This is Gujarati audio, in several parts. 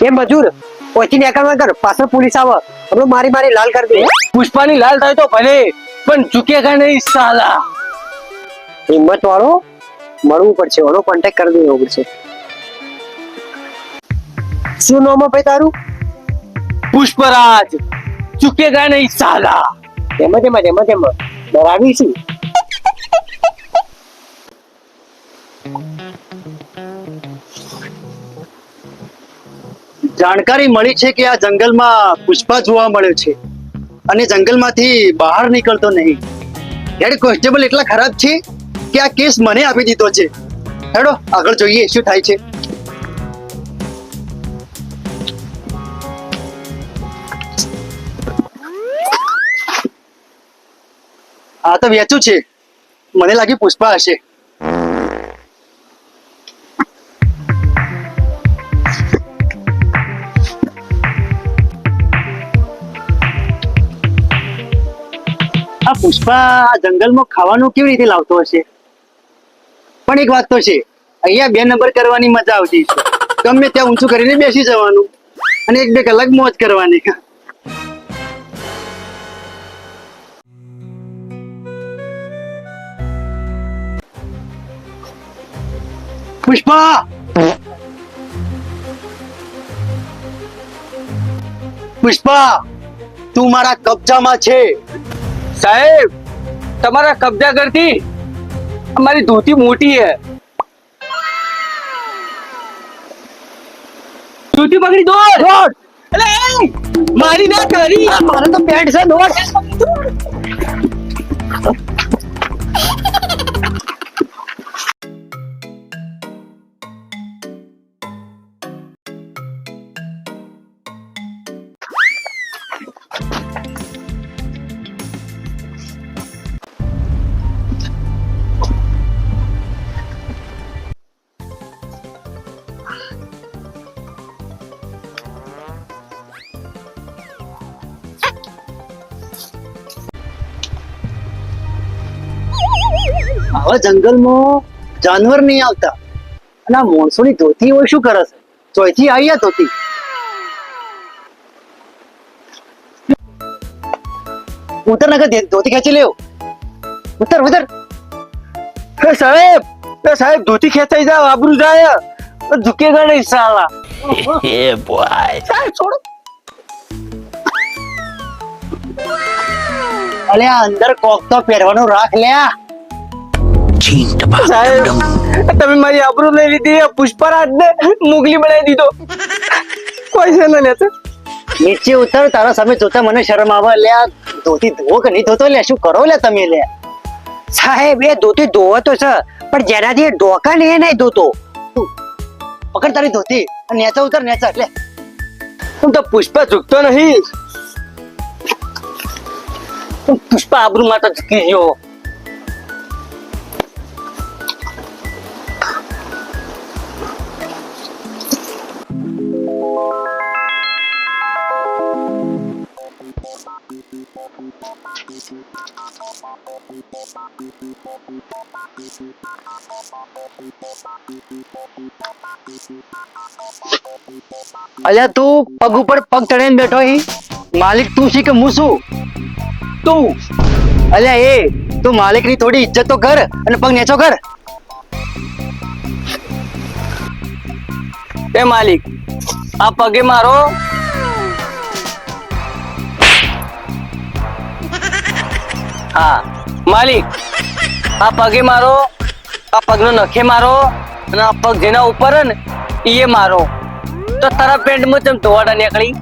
એ મજૂર પછી નીકળવા કર પાછળ પોલીસ આવે હમણાં મારી મારી લાલ કરી દે. પુષ્પાની લાલ થાય તો ભલે પણ ચૂકેગા નહીં સાલા. હિંમત વાળો મળવું પડશે. ઓનો કોન્ટેક્ટ કરી દેવો પડશે. શું નામ ભાઈ તારું? પુષ્પરાજ ચૂકેગા નહીં સાલા. એમાં તેમાં એમાં તેમાં ડરાવી જાણકારી મળી છે કે આ જંગલમાં પુષ્પા જોવા મળ્યો છે. અને જંગલમાંથી બહાર નીકળતો નહીં. હેડ કોન્સ્ટેબલ એટલા ખરાબ છે કે આ કેસ મને આપી દીધો છે. હેડો, આગળ જોઈએ શું થાય છે. આ તો વેચું છે. મને લાગ્યું પુષ્પા હશે. પુષ્પા આ જંગલમાં ખાવાનું કેવી રીતે લાવતો હશે? પણ એક વાત તો છે, અહીંયા બે નંબર કરવાની મજા આવતી ગમે ત્યાં ઊંચું કરીને બેસી જવાનું અને એક બે કલાક મોજ કરવાની. પુષ્પા! પુષ્પા, તું મારા કબજામાં છે. સાહેબ તમારા કબજા કરતી અમારી ધોતી મોટી હે ધોતી પકડી દોડ! દોડ! મારી ના કરી. મારે તો પેન્ટ છે દોડ! આવા જંગલમાં જાનવર નહીં આવતા. અને આ માણસોની ધોતી હોય શું કરે છે? ચોથી આવી આ ધોતી. ઉતર નકર ધોતી ખેંચી લેવ ઉતર ઉતર. એ સાહેબ એ સાહેબ ધોતી ખેંચાઈ જાવ આબરૂ જાય. ઝુકેગા નહીં સાલા. સાહેબ છોડો. અલે અંદર કોક તો પહેરવાનું રાખ લે તમે મારી આબરૂ લઈ લીધી પુષ્પરાજ ને મુગલી બનાવી દીધો. કોઈ છે ને નીચે ઉતર તારા સામે જોતા મને શરમ આવે લે આ ધોતી ધોવો કે નહીં ધોતો? લે શું કરો લે તમે લે. સાહેબ એ ધોતી ધોવો તો છે પણ જેનાથી એ ઢોકા ને એ નહીં ધોતો. પકડ તારી ધોતી નેચા ઉતર નેચા લે. હું તો પુષ્પા ઝૂકતો નહીં. પુષ્પા આબરૂ માટે ઝૂકી ગયો. અલ્યા તું પગ ઉપર પગ ચડીને બેઠો હી? માલિક તું છે કે હું છું તું? અલ્યા એ, તું માલિકની થોડી ઇજ્જત તો કર અને પગ નેચો કર. એ માલિક, આ પગે મારો હા. માલિક, આ પગે મારો, આ પગનો નખે મારો અને આ પગ જેના ઉપર ને એ મારો. તો તારા પેન્ટમાં ચમ ધોવાડા નીકળી?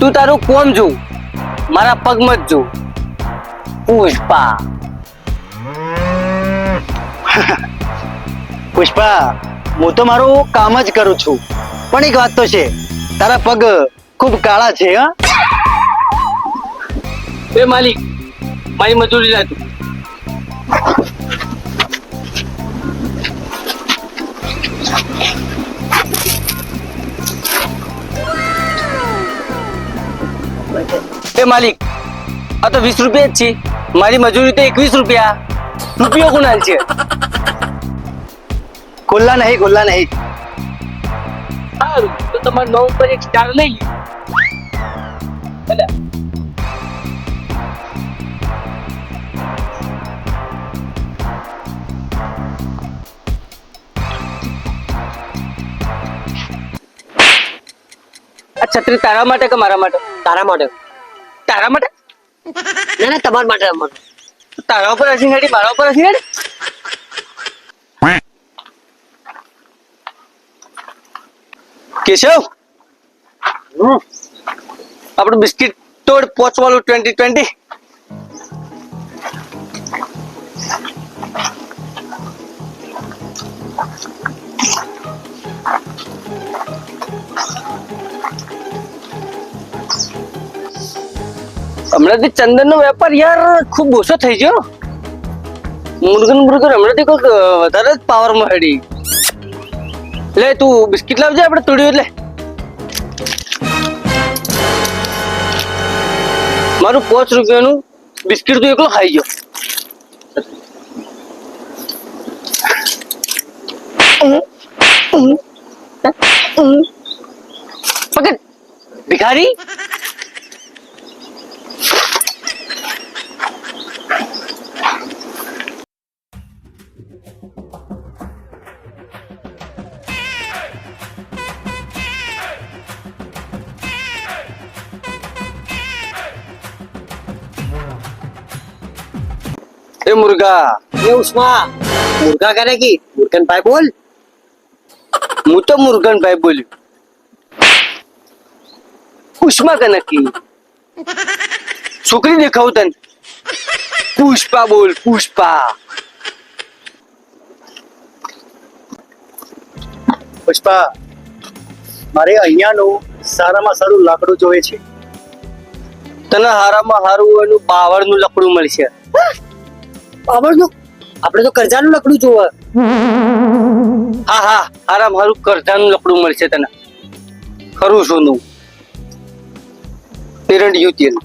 તું તારું કોમ જો મારા પગમાં જ જો પુષ્પા. પુષ્પા, હું તો મારું કામ જ કરું છું. પણ એક વાત તો છે, તારા પગ ખૂબ કાળા છે, હા? એ માલિક, મારી મજૂરી લાતું એ માલિક, આ તો વીસ રૂપિયા જ છે. મારી મજૂરી તો એકવીસ રૂપિયા. રૂપિયો ગુણાલ છે. ખુલ્લા નહીં ખુલ્લા નહીં. તમારે નવ પર એક સ્ટાર લઈ છત્રી તારા માટે કે મારા માટે? તારા માટે. તારા માટે? ના ના તમારા માટે. તારા ઉપર હસી હેડી મારા ઉપર હસી હેડી? કેશવ. આપણું બિસ્કિટ તોડ પહોંચવાનું ટ્વેન્ટી ટ્વેન્ટી હમણાંથી ચંદન નો વેપાર યાર ખૂબ ઓછો થઈ ગયો. મુરગન મુર્ગન હમણાંથી કોઈક વધારે જ પાવરમાં હેડી લે, તું બિસ્કિટ લાવજે આપણે તોડ્યું એટલે મારું પાંચ રૂપિયાનું બિસ્કિટ તો એકલો ખાઈ ગયો. પકડ. ભિખારી? એ મુર્ગા. એ ઉસ્મા મુર્ગા કરે કી? મુર્ગન ભાઈ બોલ. હું તો મુર્ગન ભાઈ બોલ્યું. પુષ્પા કે? નક્કી છોકરી દેખાવ તને? પુષ્પા બોલ, પુષ્પા. પુષ્પા, મારે અહીંયાનું સારામાં સારું લાકડું જોઈએ છે. તને હારામાં હારું એનું બાવળનું લકડું મળશે. બાબરનું આપણે તો કરજાનું લકડું જોવે. હા હા. આરામ મારું કરજાનું લકડું મળશે તને. ખરું સોનું એરંડિયું તેલ.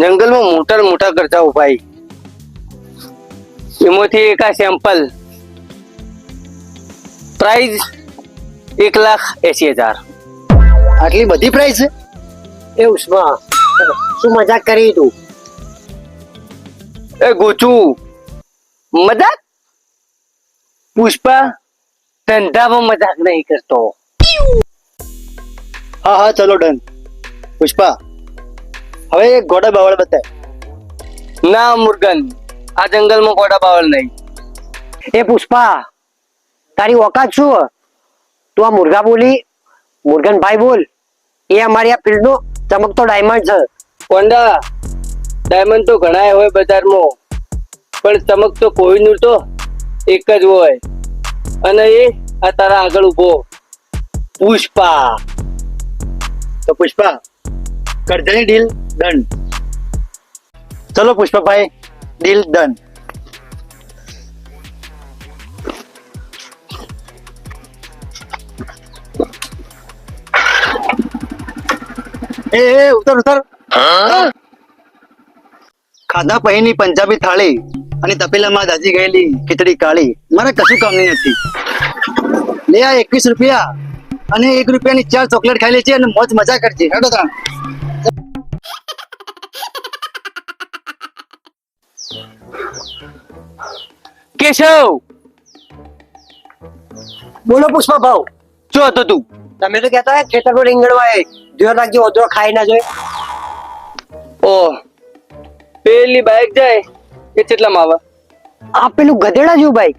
જંગલમાં મોટા મોટા કરજા ઉભાઈ એમાંથી એક આ સેમ્પલ પ્રાઇઝ એક લાખ એસી હજાર. આટલી બધી પ્રાઇસ છે? એ ઉષ્મા. શું મજાક કરી તું? એ ગોચુ મજાક? પુષ્પા ધંધામાં મજાક નહીં કરતો. હા હા ચલો ડન. પુષ્પા હવે એક ઘોડા બાવળ બતાય. ના મુર્ગન. આ જંગલમાં ઘોડા બાવળ નહીં. એ પુષ્પા તારી ઓકાત શું? તું આ મુર્ગા બોલી મુર્ગન ભાઈ બોલ. એ અમારી આ ફિલ્ડ નો ચમકતો ડાયમંડ છે. કોંડા ડાયમંડ તો ઘણા હોય બજારમાં પણ ચમક તો કોહિનૂર તો એક જ હોય. અને એ આ તારા આગળ ઊભો પુષ્પા. તો પુષ્પા કરજાની ડીલ ડન ચલો પુષ્પાભાઈ ડીલ ડન એ એ ઉતર ઉતર. ખાધા પહીની પંજાબી થાળી અને તપેલામાં દાજી ગયેલી ખીચડી કાળી. મારે કશું કામની નથી લે આ એકવીસ રૂપિયા અને એક રૂપિયાની ચાર ચોકલેટ ખાઈ લેજે અને મોજ મજા કરજે. હેડો તાણ. કેશવ! બોલો પુષ્પા ભાવ શું હતો તું? તમે તો કહેતા ખેતર પર રીંગણવા ધ્યાન રાખજો ઓછો ખાઈ ના જોઈએ ઓ પેલી બાઈક જાય એ કેટલામાં આવે? આ પેલું ગધેડા જેવું બાઈક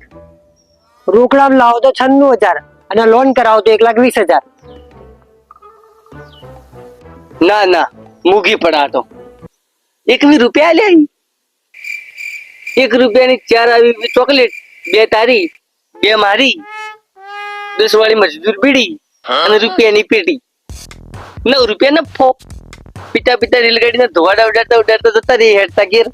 રોકડા લાવો તો છન્નું હજાર અને લોન કરાવો તો એક લાખ વીસ હજાર. ના ના મૂઘી પડા તો. એકવી રૂપિયા લે. એક રૂપિયાની ચાર આવી ચોકલેટ બે તારી બે મારી દસ વાળી મજદૂર પીડી અને રૂપિયાની પેટી. નવ રૂપિયા ને પિતા পিঠা পিঠা রেলগাড়িতে ধোয়াটা উঠাতে উঠাতে যাত্তারি হেড তাকির